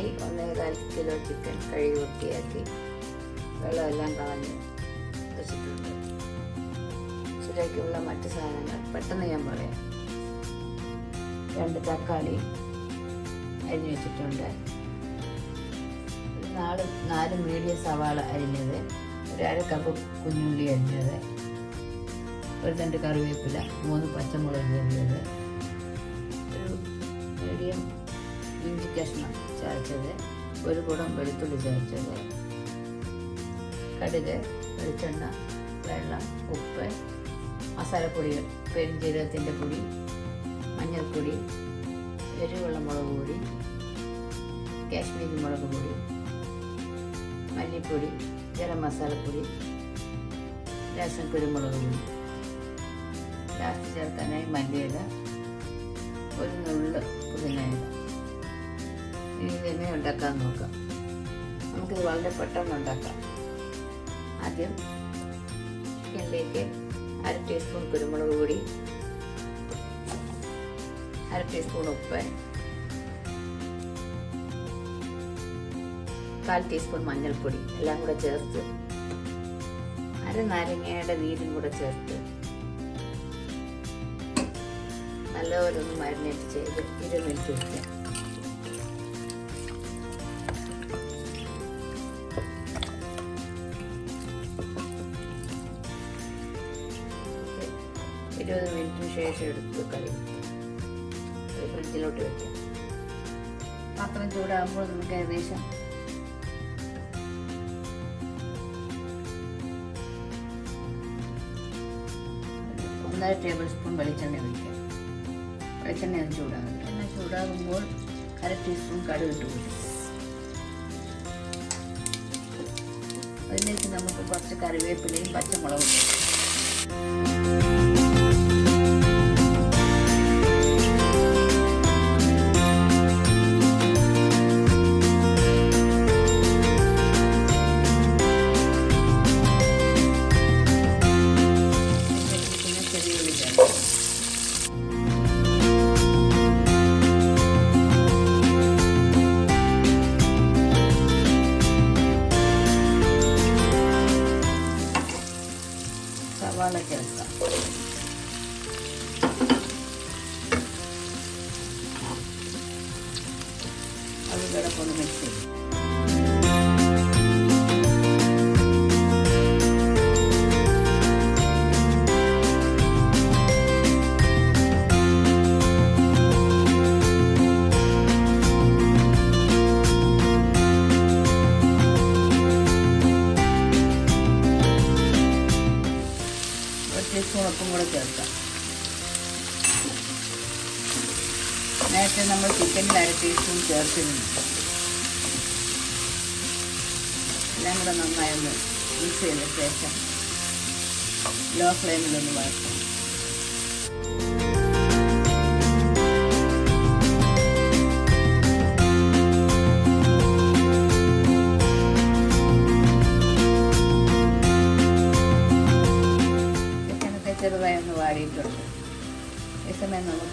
അതിനായി ഒന്നേകാൽ kilo chicken കഴുകി വൃത്തിയാക്കി വെള്ളമെല്ലാം കളഞ്ഞ് വെച്ചിട്ടുണ്ട്. മറ്റ് സാധനങ്ങൾ പെട്ടെന്ന് ഞാൻ പറയാം. രണ്ട് തക്കാളി അരിഞ്ഞ് വെച്ചിട്ടുണ്ട്. നാല് നാല് മീഡിയം സവാള അരിഞ്ഞത് ഒരു അര കപ്പ് കുഞ്ഞുള്ളി അരിഞ്ഞത് ഒരു രണ്ട് കറിവേപ്പില മൂന്ന് പച്ചമുളക് അരിഞ്ഞത് ഇഞ്ചി കഷ്ണം ചതച്ചത് ഒരു കുടം വെളുത്തുള്ളി ചതച്ചത്. കടുക് വെളിച്ചെണ്ണ വെള്ളം ഉപ്പ് മസാലപ്പൊടികൾ പെരിഞ്ജീരകത്തിന്റെ പൊടി മഞ്ഞൾപ്പൊടി എരിവുള്ള മുളക് പൊടി കാശ്മീരി മുളക് പൊടി മല്ലിപ്പൊടി ഗരം മസാലപ്പൊടി ലേശം കുരുമുളക് പൊടി. ലാസ്റ്റ് ചേർക്കാനായി മല്ലിയില ഒരു നുള്ളു പുതിനയില. ഇതെന്നെ ഉണ്ടാക്കാൻ നോക്കാം. നമുക്ക് വളരെ പെട്ടെന്ന് ഉണ്ടാക്കാം. ആദ്യം ചിക്കനിലേക്ക് അര ടീസ്പൂൺ കുരുമുളക് പൊടി അര ടീസ്പൂൺ ഉപ്പ് കാൽ ടീസ്പൂൺ മഞ്ഞൾപ്പൊടി എല്ലാം കൂടെ ചേർത്ത് അര നാരങ്ങയുടെ നീരും കൂടെ ചേർത്ത് നല്ലപോലെ ഒന്ന് മാരിനേറ്റ് ചെയ്ത് ഇരുപത് മിനിറ്റ് വയ്ക്കാം ഇരുപത് മിനിറ്റിന് ശേഷം എടുത്ത് കളി ഫ്രിഡ്ജിലോട്ട് വെക്കാം പാത്രം ചൂടാകുമ്പോൾ നമുക്ക് ഏകദേശം ഒന്നര ടേബിൾ സ്പൂൺ വെളിച്ചെണ്ണ ഒഴിക്കാം വെളിച്ചെണ്ണ ഒന്ന് ചൂടാകും എണ്ണ ചൂടാകുമ്പോൾ അര ടീസ്പൂൺ കടുക് ഇട്ട് കൊടുക്കും അതിലേക്ക് നമുക്ക് കുറച്ച് കറിവേപ്പിലയും പച്ചമുളകും ചേർക്കാം നേരത്തെ നമ്മൾ ചിക്കനിൽ അര ടീസ്പൂൺ ചേർത്തിരുന്നു. എല്ലാം കൂടെ നന്നായി ഒന്ന് മിക്സ് ചെയ്ത ശേഷം ലോ ഫ്ലെയിമിലൊന്ന് വഴക്കാം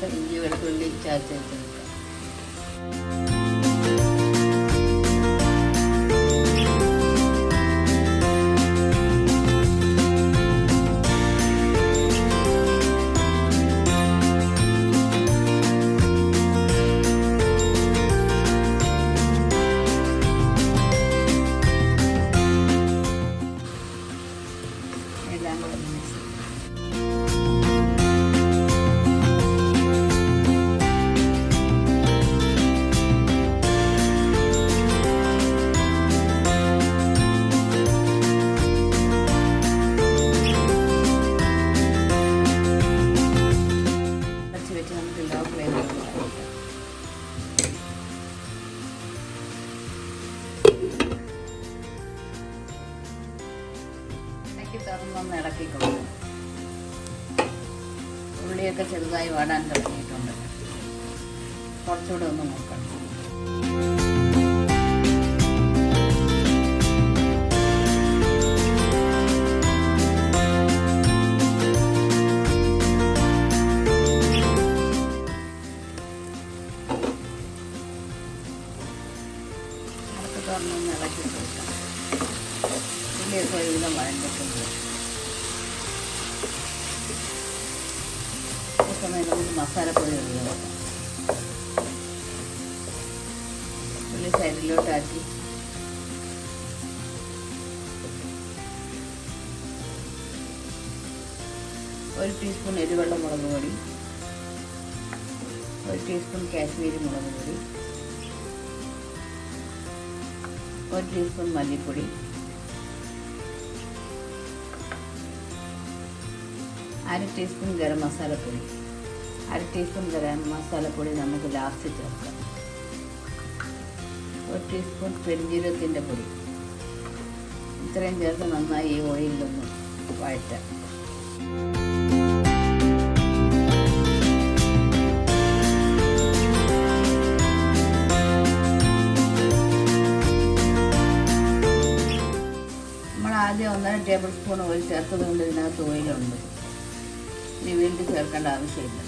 ഇഞ്ചി വെളുത്തുള്ളി ചാച്ചേറ്റ് ചെറുതായി വാടാൻ തുടങ്ങിയിട്ടുണ്ട്. കുറച്ചുകൂടെ ഒന്ന് നോക്കണം തുറന്നൊന്ന് ഇളക്കി കൊടുക്കണം വലിയ സൈഡിലും സമയം നമുക്ക് മസാലപ്പൊടി ഇടുന്നത് ഉള്ളി സൈഡിലോട്ടാക്കി. ഒരു ടീസ്പൂൺ എരിവെള്ള മുളക് പൊടി. ഒരു ടീസ്പൂൺ കാശ്മീരി മുളക് പൊടി. ഒരു ടീസ്പൂൺ മല്ലിപ്പൊടി. അര ടീസ്പൂൺ ഗരം മസാലപ്പൊടി. അര ടീസ്പൂൺ ഗരം മസാലപ്പൊടി നമുക്ക് ലാസ്റ്റ് ചേർക്കാം. ഒരു ടീസ്പൂൺ പെരുംജീരകത്തിന്റെ പൊടി. ഇത്രയും ചേർത്ത് നന്നായി ഈ ഓയിലൊന്ന് വഴറ്റാം. ആദ്യം ഒന്നര ടേബിൾ സ്പൂൺ ഓയിൽ ചേർത്തത് കൊണ്ട് ഇതിനകത്ത് ഓയിലുണ്ട് ഇനി വീണ്ടും ചേർക്കേണ്ട ആവശ്യമില്ല.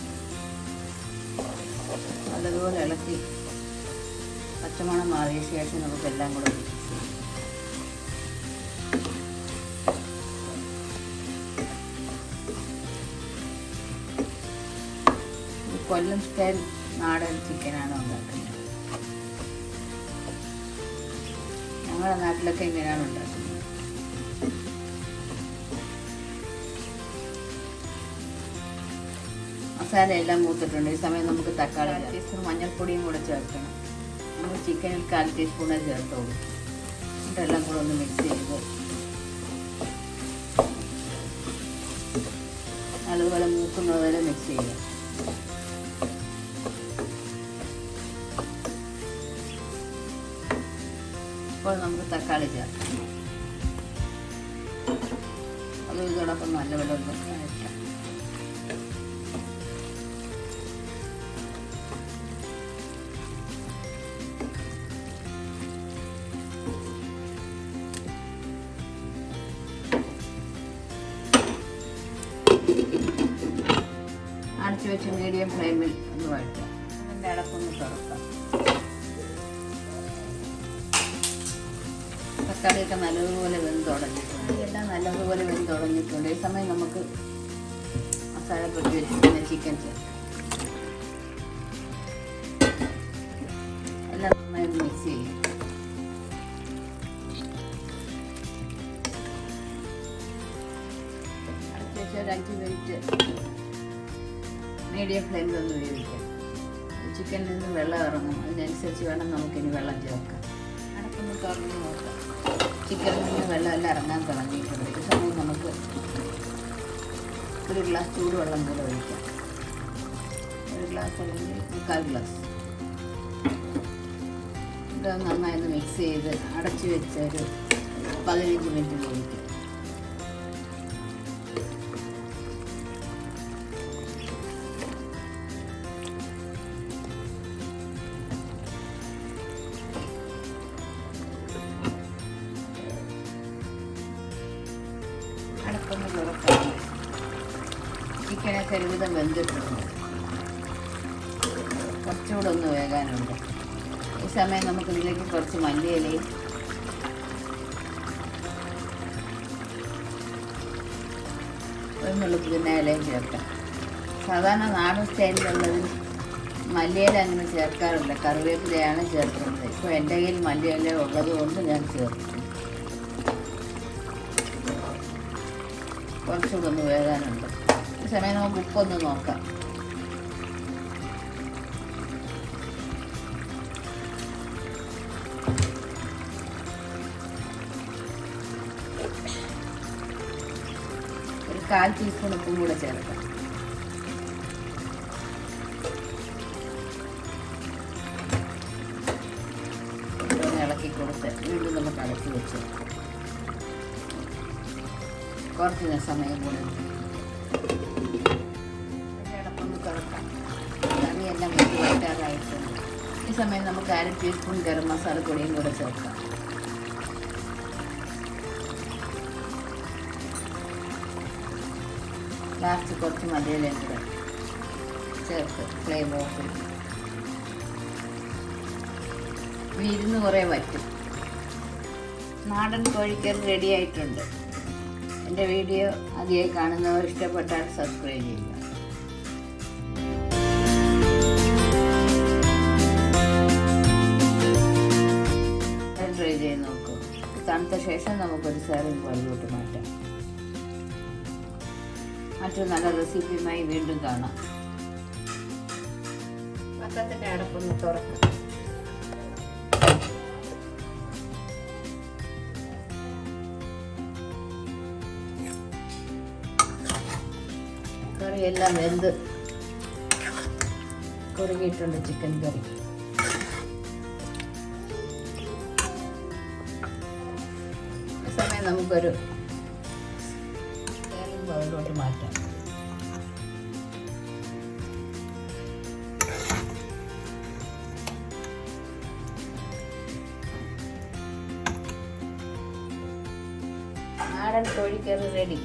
ഇളക്കി പച്ചമണം മാറിയ ശേഷം നമുക്ക് എല്ലാം കൂടെ മിക്സ് ചെയ്യാം. കൊല്ലം സ്റ്റൈൽ നാടൻ ചിക്കനാണ് ഉണ്ടാക്കുന്നത് ഞങ്ങളുടെ നാട്ടിലൊക്കെ ഇങ്ങനെയാണ് ഉണ്ടാക്കുന്നത് മസാല എല്ലാം മൂത്തിട്ടുണ്ട് ഈ സമയം നമുക്ക് തക്കാളി കാൽ ടീസ്പൂൺ മഞ്ഞൾപ്പൊടിയും കൂടെ ചേർക്കണം. നമ്മൾ ചിക്കനിൽ കാൽ ടീസ്പൂണേ ചേർത്തോളൂ. ഇതെല്ലാം കൂടെ ഒന്ന് മിക്സ് ചെയ്ത്. അതുപോലെ മൂക്കുന്നത് വരെ മിക്സ് ചെയ്യുക ഇപ്പോൾ നമുക്ക് തക്കാളി ചേർക്കാം. അതും ഇതോടൊപ്പം നല്ലപോലെ ഒന്ന് വഴറ്റാം. വെച്ച് മീഡിയം ഫ്ലെയിമിൽ ഒന്ന് വഴറ്റാം അതിന്റെ അടപ്പൊന്ന് തുറക്കാം. തക്കാളിയൊക്കെ നല്ലതുപോലെ വെന്ത് തുടങ്ങിയിട്ടുണ്ട്. എല്ലാം നല്ലതുപോലെ വെന്ത് തുടങ്ങിയിട്ടുണ്ട്. ഈ സമയം നമുക്ക് മസാല പൊട്ടി വെച്ചിരിക്കുന്ന ചിക്കൻ ചേർക്കാം. എല്ലാം നന്നായി മിക്സ് ചെയ്യും. വെച്ച് ഒരു അഞ്ച് മിനിറ്റ് മീഡിയം ഫ്ലെയിമിൽ ഒന്ന് വേവിക്കാം ചിക്കനിൽ നിന്ന് വെള്ളം ഇറങ്ങും. അതിനനുസരിച്ച് വേണം നമുക്കിനി വെള്ളം ചേർക്കാം. അടക്കൊന്ന് തുറന്ന് നോക്കാം. ചിക്കനിൽ നിന്ന് വെള്ളം എല്ലാം ഇറങ്ങാൻ തുടങ്ങിയിട്ടുണ്ട്. ഈ സമയം നമുക്ക് ഒരു ഗ്ലാസ് ചൂടുവെള്ളം കൂടെ ഒഴിക്കാം. ഒരു ഗ്ലാസ് അല്ലെങ്കിൽ മുക്കാൽ ഗ്ലാസ് ഇത് നന്നായി മിക്സ് ചെയ്ത് അടച്ചു വെച്ചൊരു പതിനഞ്ച് മിനിറ്റ് വേവിക്കാം ഒരുവിധം വെന്തിട്ടുണ്ട് കുറച്ചുകൂടെ ഒന്ന് വേകാനുണ്ട് ഈ സമയം നമുക്ക് ഇതിലേക്ക് കുറച്ച് മല്ലിയിലയും ഒരു നുള്ളുപ്പുതിന ഇലയും ചേർക്കാം. സാധാരണ നാടൻ സ്റ്റൈലിലുള്ളതിൽ മല്ലിയില അങ്ങനെ ചേർക്കാറില്ല. കറിവേപ്പിലയാണ് ചേർക്കുന്നത്. ഇപ്പോൾ എന്റെ കയ്യിൽ മല്ലിയില ഉള്ളത് കൊണ്ട് ഞാൻ ചേർക്കും കുറച്ചുകൂടെ ഒന്ന് വേകാനുണ്ട് ഈ സമയം നമുക്ക് ഉപ്പൊന്ന് നോക്കാം. ഒരു കാൽ ടീസ്പൂൺ ഉപ്പും കൂടെ ചേർക്കാം. ഇളക്കി കൊടുത്ത് വീണ്ടും നമുക്ക് അടച്ചു വെച്ച് കുറച്ച് സമയം കൂടെ അടപ്പൊന്ന് തുറക്കാം കറിയെല്ലാം വെച്ച് ഈ സമയം നമുക്ക് അര ടീസ്പൂൺ ഗരം മസാല പൊടിയും കൂടെ ചേർക്കാം. ലാസ്റ്റ് കുറച്ച് മല്ലിയിലയും ചേർത്ത് ഫ്ലെയിം ഓഫ് ഇരുന്ന് കുറേ വറ്റും. നാടൻ കോഴിക്കറി റെഡി ആയിട്ടുണ്ട്. എന്റെ വീഡിയോ അധികം കാണുന്നവർ ഇഷ്ടപ്പെട്ടാൽ സബ്സ്ക്രൈബ് ചെയ്യുക. ട്രൈ ചെയ്ത് നോക്കൂ. തണുത്ത ശേഷം നമുക്കൊരു സാറിൻ ബോളിലോട്ട് മാറ്റാം. മറ്റൊരു നല്ല റെസിപ്പിയുമായി വീണ്ടും കാണാം. പത്രത്തിന്റെ അടപ്പൊന്ന് തുറക്കാം. കറിയെല്ലാം വെന്ത് കുറുകിയിട്ടുണ്ട് ചിക്കൻ കറി സമയം നമുക്കൊരു ബൗളിലോട്ട് മാറ്റാം. നാടൻ കോഴിക്കറി റെഡി